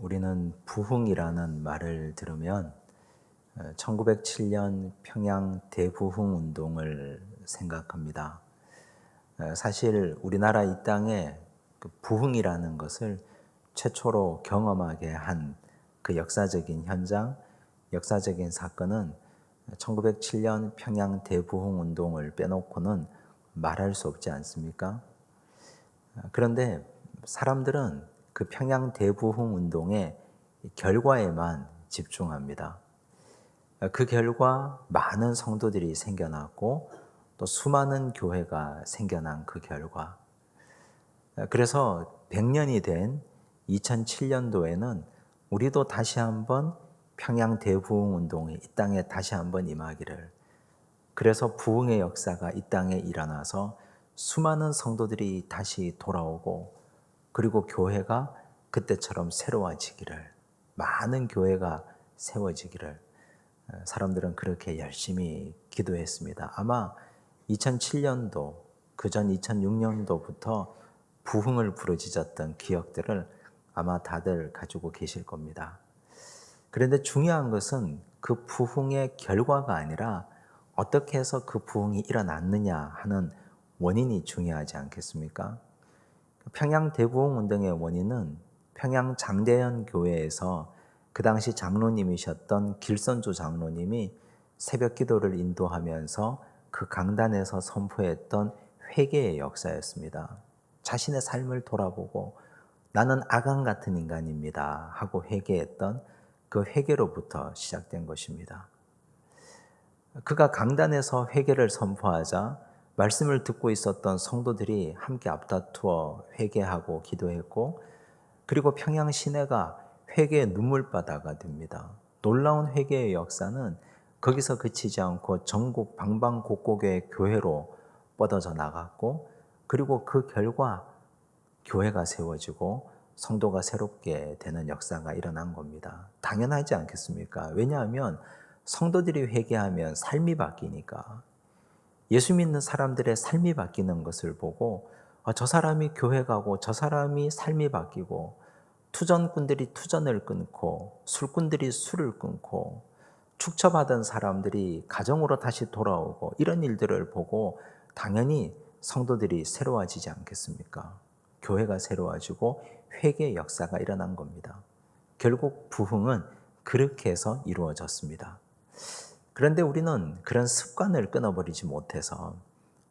우리는 부흥이라는 말을 들으면 1907년 평양 대부흥 운동을 생각합니다. 어, 사실 우리나라 이 땅에 그 부흥이라는 것을 최초로 경험하게 한 그 역사적인 현장, 역사적인 사건은 1907년 평양 대부흥 운동을 빼놓고는 말할 수 없지 않습니까? 어, 그런데 사람들은 그 평양 대부흥 운동의 결과에만 집중합니다. 그 결과 많은 성도들이 생겨났고 또 수많은 교회가 생겨난 그 결과. 그래서 100년이 된 2007년도에는 우리도 다시 한번 평양 대부흥 운동이 이 땅에 다시 한번 임하기를 그래서 부흥의 역사가 이 땅에 일어나서 수많은 성도들이 다시 돌아오고 그리고 교회가 그때처럼 새로워지기를 많은 교회가 세워지기를 어, 사람들은 그렇게 열심히 기도했습니다. 아마 2007년도 그전 2006년도부터 부흥을 부르짖었던 기억들을 아마 다들 가지고 계실 겁니다. 그런데 중요한 것은 그 부흥의 결과가 아니라 어떻게 해서 그 부흥이 일어났느냐 하는 원인이 중요하지 않겠습니까? 평양 대부흥 운동의 원인은 평양 장대현 교회에서 그 당시 장로님이셨던 길선조 장로님이 새벽 기도를 인도하면서 그 강단에서 선포했던 회개의 역사였습니다. 자신의 삶을 돌아보고 나는 아간 같은 인간입니다 하고 회개했던 그 회개로부터 시작된 것입니다. 그가 강단에서 회개를 선포하자 말씀을 듣고 있었던 성도들이 함께 앞다투어 회개하고 기도했고 그리고 평양 시내가 회개의 눈물바다가 됩니다. 놀라운 회개의 역사는 거기서 그치지 않고 전국 방방곡곡의 교회로 뻗어져 나갔고 그리고 그 결과 교회가 세워지고 성도가 새롭게 되는 역사가 일어난 겁니다. 당연하지 않겠습니까? 왜냐하면 성도들이 회개하면 삶이 바뀌니까 예수 믿는 사람들의 삶이 바뀌는 것을 보고 아, 저 사람이 교회 가고 저 사람이 삶이 바뀌고 투전꾼들이 투전을 끊고 술꾼들이 술을 끊고 축처받은 사람들이 가정으로 다시 돌아오고 이런 일들을 보고 당연히 성도들이 새로워지지 않겠습니까? 교회가 새로워지고 회개의 역사가 일어난 겁니다. 결국 부흥은 그렇게 해서 이루어졌습니다. 그런데 우리는 그런 습관을 끊어버리지 못해서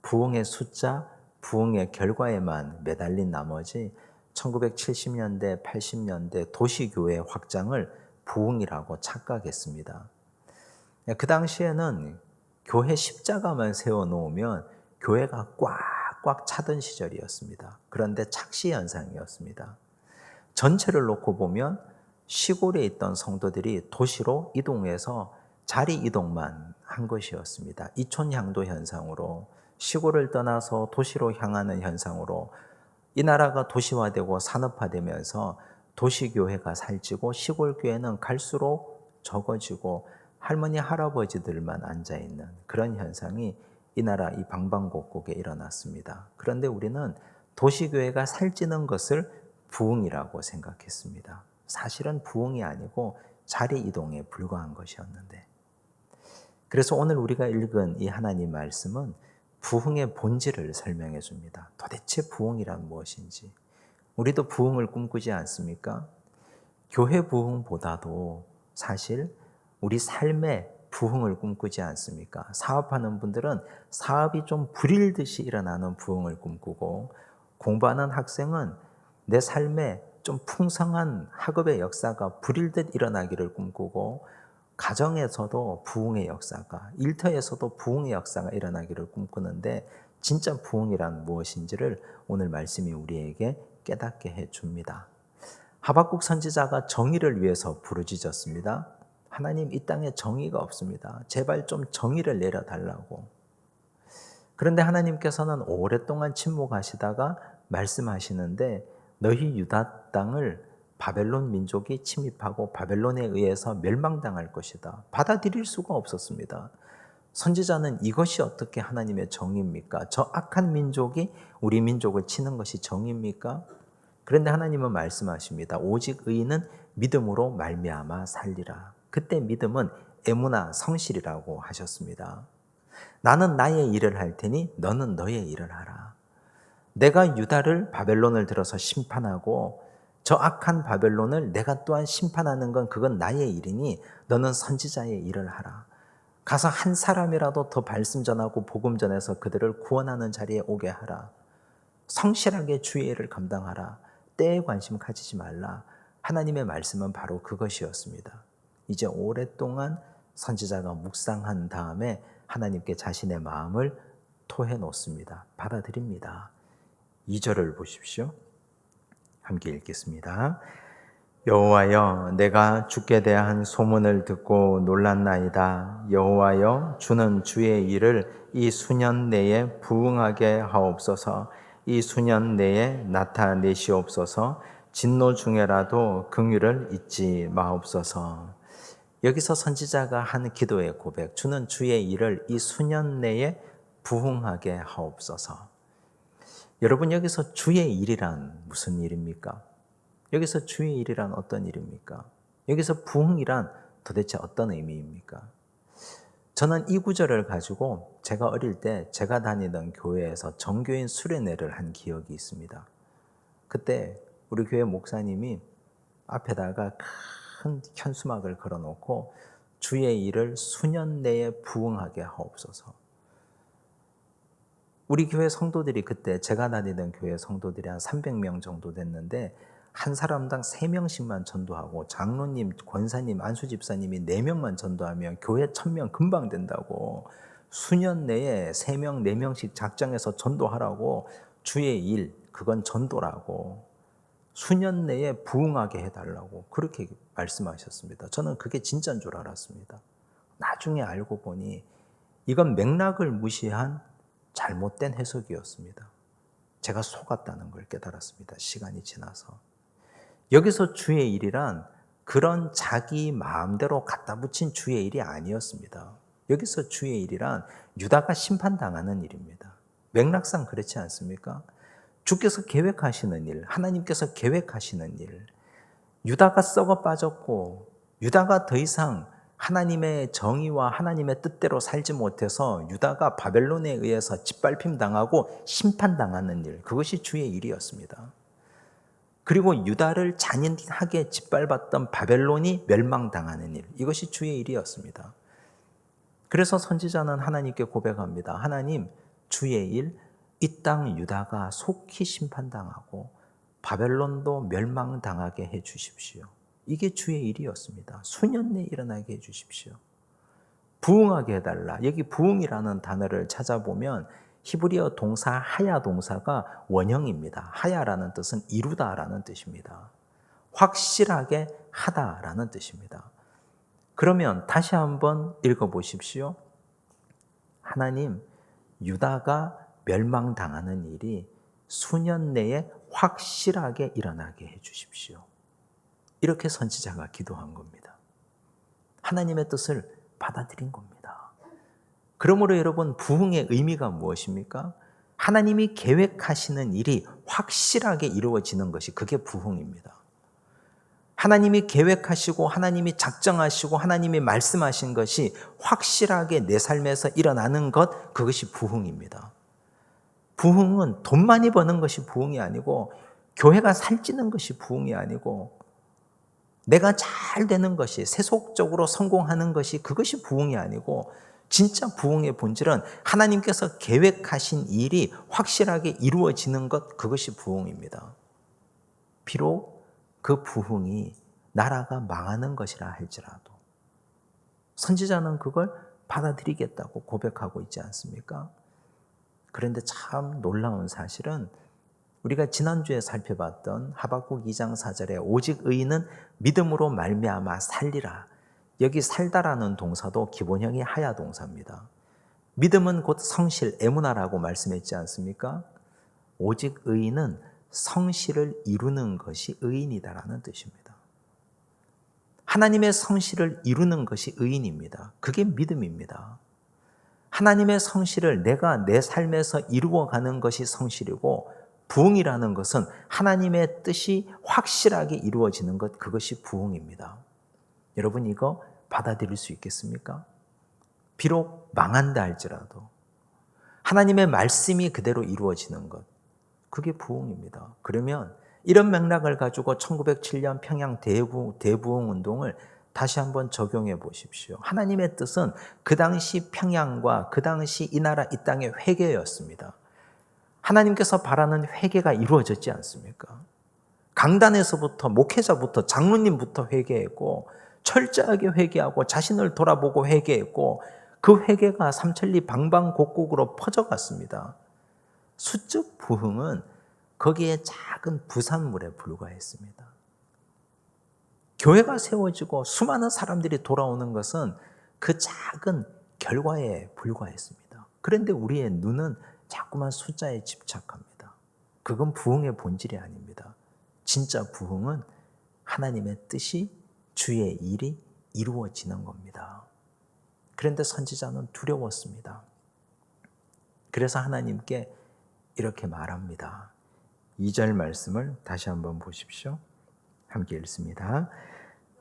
부흥의 숫자, 부흥의 결과에만 매달린 나머지 1970년대, 80년대 도시교회 확장을 부흥이라고 착각했습니다. 그 당시에는 교회 십자가만 세워놓으면 교회가 꽉꽉 차던 시절이었습니다. 그런데 착시 현상이었습니다. 전체를 놓고 보면 시골에 있던 성도들이 도시로 이동해서 자리 이동만 한 것이었습니다. 이촌향도 현상으로 시골을 떠나서 도시로 향하는 현상으로 이 나라가 도시화되고 산업화되면서 도시교회가 살찌고 시골교회는 갈수록 적어지고 할머니, 할아버지들만 앉아있는 그런 현상이 이 나라 이 방방곡곡에 일어났습니다. 그런데 우리는 도시교회가 살찌는 것을 부흥이라고 생각했습니다. 사실은 부흥이 아니고 자리 이동에 불과한 것이었는데 그래서 오늘 우리가 읽은 이 하나님 말씀은 부흥의 본질을 설명해 줍니다. 도대체 부흥이란 무엇인지. 우리도 부흥을 꿈꾸지 않습니까? 교회 부흥보다도 사실 우리 삶의 부흥을 꿈꾸지 않습니까? 사업하는 분들은 사업이 좀 불일듯이 일어나는 부흥을 꿈꾸고 공부하는 학생은 내 삶에 좀 풍성한 학업의 역사가 불일듯 일어나기를 꿈꾸고 가정에서도 부흥의 역사가, 일터에서도 부흥의 역사가 일어나기를 꿈꾸는데 진짜 부흥이란 무엇인지를 오늘 말씀이 우리에게 깨닫게 해 줍니다. 하박국 선지자가 정의를 위해서 부르짖었습니다. 하나님 이 땅에 정의가 없습니다. 제발 좀 정의를 내려 달라고. 그런데 하나님께서는 오랫동안 침묵하시다가 말씀하시는데 너희 유다 땅을 바벨론 민족이 침입하고 바벨론에 의해서 멸망당할 것이다. 받아들일 수가 없었습니다. 선지자는 이것이 어떻게 하나님의 정입니까? 저 악한 민족이 우리 민족을 치는 것이 정입니까? 그런데 하나님은 말씀하십니다. 오직 의인은 믿음으로 말미암아 살리라. 그때 믿음은 에무나 성실이라고 하셨습니다. 나는 나의 일을 할 테니 너는 너의 일을 하라. 내가 유다를 바벨론을 들어서 심판하고 저 악한 바벨론을 내가 또한 심판하는 건 그건 나의 일이니 너는 선지자의 일을 하라. 가서 한 사람이라도 더 말씀 전하고 복음 전해서 그들을 구원하는 자리에 오게 하라. 성실하게 주의 일을 감당하라. 때에 관심 가지지 말라. 하나님의 말씀은 바로 그것이었습니다. 이제 오랫동안 선지자가 묵상한 다음에 하나님께 자신의 마음을 토해 놓습니다. 받아들입니다. 2절을 보십시오. 함께 읽겠습니다. 여호와여 내가 주께 대한 소문을 듣고 놀랐나이다. 여호와여 주는 주의 일을 이 수년 내에 부응하게 하옵소서. 이 수년 내에 나타내시옵소서. 진노 중에라도 긍휼을 잊지 마옵소서. 여기서 선지자가 한 기도의 고백, 주는 주의 일을 이 수년 내에 부응하게 하옵소서. 여러분 여기서 주의 일이란 무슨 일입니까? 여기서 주의 일이란 어떤 일입니까? 여기서 부흥이란 도대체 어떤 의미입니까? 저는 이 구절을 가지고 제가 어릴 때 제가 다니던 교회에서 정교인 수련회를 한 기억이 있습니다. 그때 우리 교회 목사님이 앞에다가 큰 현수막을 걸어놓고 주의 일을 수년 내에 부응하게 하옵소서. 우리 교회 성도들이 그때 제가 다니던 교회 성도들이 한 300명 정도 됐는데 한 사람당 3명씩만 전도하고 장로님, 권사님, 안수 집사님이 4명만 전도하면 교회 1000명 금방 된다고 수년 내에 3명, 4명씩 작정해서 전도하라고 주의 일, 그건 전도라고 수년 내에 부흥하게 해달라고 그렇게 말씀하셨습니다. 저는 그게 진짜인 줄 알았습니다. 나중에 알고 보니 이건 맥락을 무시한 잘못된 해석이었습니다. 제가 속았다는 걸 깨달았습니다. 시간이 지나서. 여기서 주의 일이란 그런 자기 마음대로 갖다 붙인 주의 일이 아니었습니다. 여기서 주의 일이란 유다가 심판당하는 일입니다. 맥락상 그렇지 않습니까? 주께서 계획하시는 일, 하나님께서 계획하시는 일, 유다가 썩어 빠졌고, 유다가 더 이상 하나님의 정의와 하나님의 뜻대로 살지 못해서 유다가 바벨론에 의해서 짓밟힘 당하고 심판당하는 일, 그것이 주의 일이었습니다. 그리고 유다를 잔인하게 짓밟았던 바벨론이 멸망당하는 일, 이것이 주의 일이었습니다. 그래서 선지자는 하나님께 고백합니다. 하나님, 주의 일, 이 땅 유다가 속히 심판당하고 바벨론도 멸망당하게 해 주십시오. 이게 주의 일이었습니다. 수년 내에 일어나게 해 주십시오. 부흥하게 해달라. 여기 부흥이라는 단어를 찾아보면 히브리어 동사 하야 동사가 원형입니다. 하야라는 뜻은 이루다라는 뜻입니다. 확실하게 하다라는 뜻입니다. 그러면 다시 한번 읽어 보십시오. 하나님, 유다가 멸망당하는 일이 수년 내에 확실하게 일어나게 해 주십시오. 이렇게 선지자가 기도한 겁니다. 하나님의 뜻을 받아들인 겁니다. 그러므로 여러분, 부흥의 의미가 무엇입니까? 하나님이 계획하시는 일이 확실하게 이루어지는 것이 그게 부흥입니다. 하나님이 계획하시고 하나님이 작정하시고 하나님이 말씀하신 것이 확실하게 내 삶에서 일어나는 것 그것이 부흥입니다. 부흥은 돈 많이 버는 것이 부흥이 아니고 교회가 살찌는 것이 부흥이 아니고 내가 잘 되는 것이 세속적으로 성공하는 것이 그것이 부흥이 아니고 진짜 부흥의 본질은 하나님께서 계획하신 일이 확실하게 이루어지는 것 그것이 부흥입니다. 비록 그 부흥이 나라가 망하는 것이라 할지라도 선지자는 그걸 받아들이겠다고 고백하고 있지 않습니까? 그런데 참 놀라운 사실은 우리가 지난주에 살펴봤던 하박국 2장 4절에 오직 의인은 믿음으로 말미암아 살리라. 여기 살다라는 동사도 기본형이 하야 동사입니다. 믿음은 곧 성실, 에무나라고 말씀했지 않습니까? 오직 의인은 성실을 이루는 것이 의인이다라는 뜻입니다. 하나님의 성실을 이루는 것이 의인입니다. 그게 믿음입니다. 하나님의 성실을 내가 내 삶에서 이루어가는 것이 성실이고 부흥이라는 것은 하나님의 뜻이 확실하게 이루어지는 것, 그것이 부흥입니다. 여러분 이거 받아들일 수 있겠습니까? 비록 망한다 할지라도 하나님의 말씀이 그대로 이루어지는 것, 그게 부흥입니다. 그러면 이런 맥락을 가지고 1907년 평양 대부, 대부흥 운동을 다시 한번 적용해 보십시오. 하나님의 뜻은 그 당시 평양과 그 당시 이 나라 이 땅의 회개였습니다. 하나님께서 바라는 회개가 이루어졌지 않습니까? 강단에서부터 목회자부터 장로님부터 회개했고 철저하게 회개하고 자신을 돌아보고 회개했고 그 회개가 삼천리 방방곡곡으로 퍼져갔습니다. 수적 부흥은 거기에 작은 부산물에 불과했습니다. 교회가 세워지고 수많은 사람들이 돌아오는 것은 그 작은 결과에 불과했습니다. 그런데 우리의 눈은 자꾸만 숫자에 집착합니다. 그건 부흥의 본질이 아닙니다. 진짜 부흥은 하나님의 뜻이 주의 일이 이루어지는 겁니다. 그런데 선지자는 두려웠습니다. 그래서 하나님께 이렇게 말합니다. 2절 말씀을 다시 한번 보십시오. 함께 읽습니다.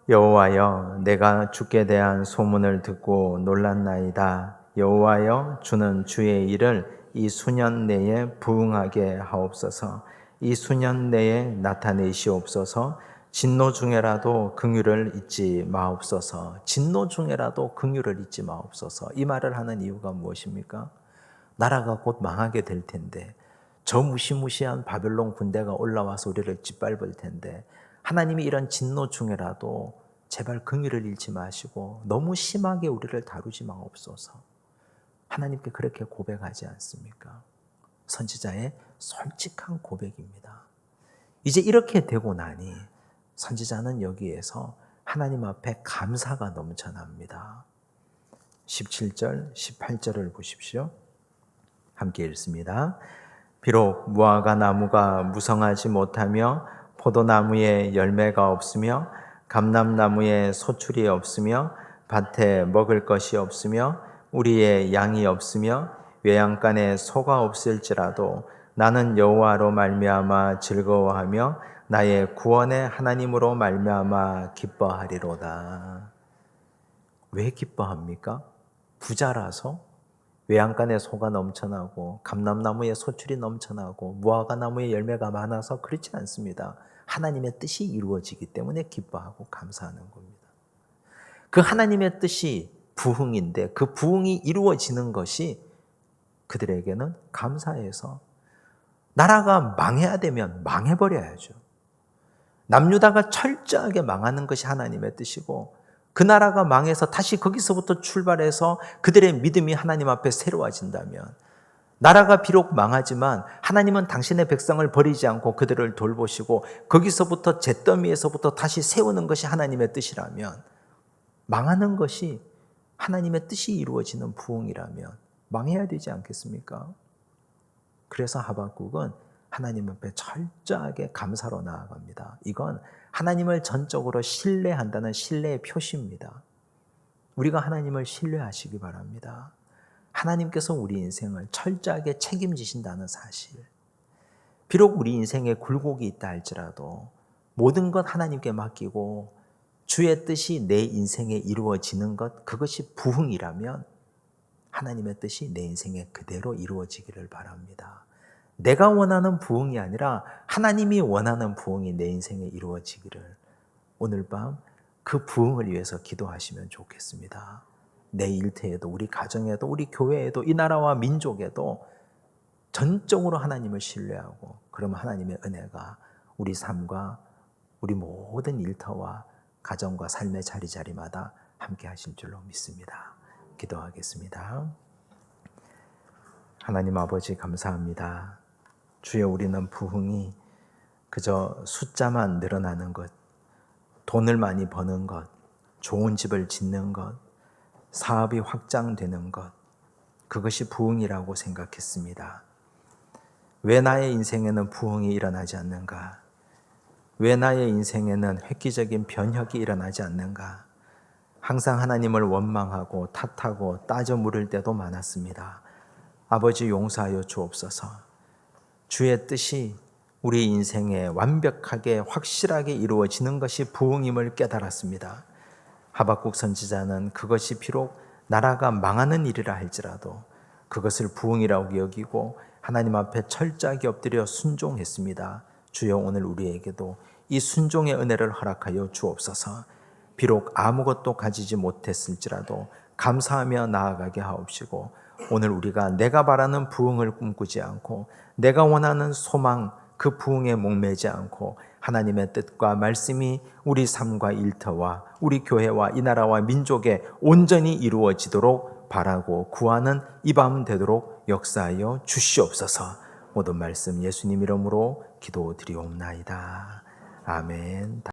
여호와여 내가 주께 대한 소문을 듣고 놀랐나이다. 여호와여 주는 주의 일을 이 수년 내에 부응하게 하옵소서. 이 수년 내에 나타내시옵소서. 진노 중에라도 긍휼을 잊지 마옵소서. 진노 중에라도 긍휼을 잊지 마옵소서. 이 말을 하는 이유가 무엇입니까? 나라가 곧 망하게 될 텐데 저 무시무시한 바벨론 군대가 올라와서 우리를 짓밟을 텐데 하나님이 이런 진노 중에라도 제발 긍휼을 잃지 마시고 너무 심하게 우리를 다루지 마옵소서. 하나님께 그렇게 고백하지 않습니까? 선지자의 솔직한 고백입니다. 이제 이렇게 되고 나니 선지자는 여기에서 하나님 앞에 감사가 넘쳐납니다. 17절, 18절을 보십시오. 함께 읽습니다. 비록 무화과 나무가 무성하지 못하며 포도나무에 열매가 없으며 감람나무에 소출이 없으며 밭에 먹을 것이 없으며 우리의 양이 없으며 외양간에 소가 없을지라도 나는 여호와로 말미암아 즐거워하며 나의 구원의 하나님으로 말미암아 기뻐하리로다. 왜 기뻐합니까? 부자라서 외양간에 소가 넘쳐나고 감람나무에 소출이 넘쳐나고 무화과 나무에 열매가 많아서 그렇지 않습니다. 하나님의 뜻이 이루어지기 때문에 기뻐하고 감사하는 겁니다. 그 하나님의 뜻이 부흥인데 그 부흥이 이루어지는 것이 그들에게는 감사해서 나라가 망해야 되면 망해버려야죠. 남유다가 철저하게 망하는 것이 하나님의 뜻이고 그 나라가 망해서 다시 거기서부터 출발해서 그들의 믿음이 하나님 앞에 새로워진다면 나라가 비록 망하지만 하나님은 당신의 백성을 버리지 않고 그들을 돌보시고 거기서부터 잿더미에서부터 다시 세우는 것이 하나님의 뜻이라면 망하는 것이 하나님의 뜻이 이루어지는 부흥이라면 망해야 되지 않겠습니까? 그래서 하박국은 하나님 앞에 철저하게 감사로 나아갑니다. 이건 하나님을 전적으로 신뢰한다는 신뢰의 표시입니다. 우리가 하나님을 신뢰하시기 바랍니다. 하나님께서 우리 인생을 철저하게 책임지신다는 사실. 비록 우리 인생에 굴곡이 있다 할지라도 모든 것 하나님께 맡기고 주의 뜻이 내 인생에 이루어지는 것, 그것이 부흥이라면 하나님의 뜻이 내 인생에 그대로 이루어지기를 바랍니다. 내가 원하는 부흥이 아니라 하나님이 원하는 부흥이 내 인생에 이루어지기를 오늘 밤 그 부흥을 위해서 기도하시면 좋겠습니다. 내 일터에도 우리 가정에도 우리 교회에도 이 나라와 민족에도 전적으로 하나님을 신뢰하고 그러면 하나님의 은혜가 우리 삶과 우리 모든 일터와 가정과 삶의 자리자리마다 함께 하실 줄로 믿습니다. 기도하겠습니다. 하나님 아버지 감사합니다. 주여 우리는 부흥이 그저 숫자만 늘어나는 것, 돈을 많이 버는 것, 좋은 집을 짓는 것, 사업이 확장되는 것, 그것이 부흥이라고 생각했습니다. 왜 나의 인생에는 부흥이 일어나지 않는가? 왜 나의 인생에는 획기적인 변혁이 일어나지 않는가? 항상 하나님을 원망하고 탓하고 따져 물을 때도 많았습니다. 아버지 용서하여 주옵소서. 주의 뜻이 우리 인생에 완벽하게 확실하게 이루어지는 것이 부흥임을 깨달았습니다. 하박국 선지자는 그것이 비록 나라가 망하는 일이라 할지라도 그것을 부흥이라고 여기고 하나님 앞에 철저하게 엎드려 순종했습니다. 주여 오늘 우리에게도 이 순종의 은혜를 허락하여 주옵소서. 비록 아무것도 가지지 못했을지라도 감사하며 나아가게 하옵시고 오늘 우리가 내가 바라는 부흥을 꿈꾸지 않고 내가 원하는 소망 그 부흥에 목매지 않고 하나님의 뜻과 말씀이 우리 삶과 일터와 우리 교회와 이 나라와 민족에 온전히 이루어지도록 바라고 구하는 이 밤 되도록 역사하여 주시옵소서. 모든 말씀 예수님 이름으로 기도드리옵나이다. 아멘.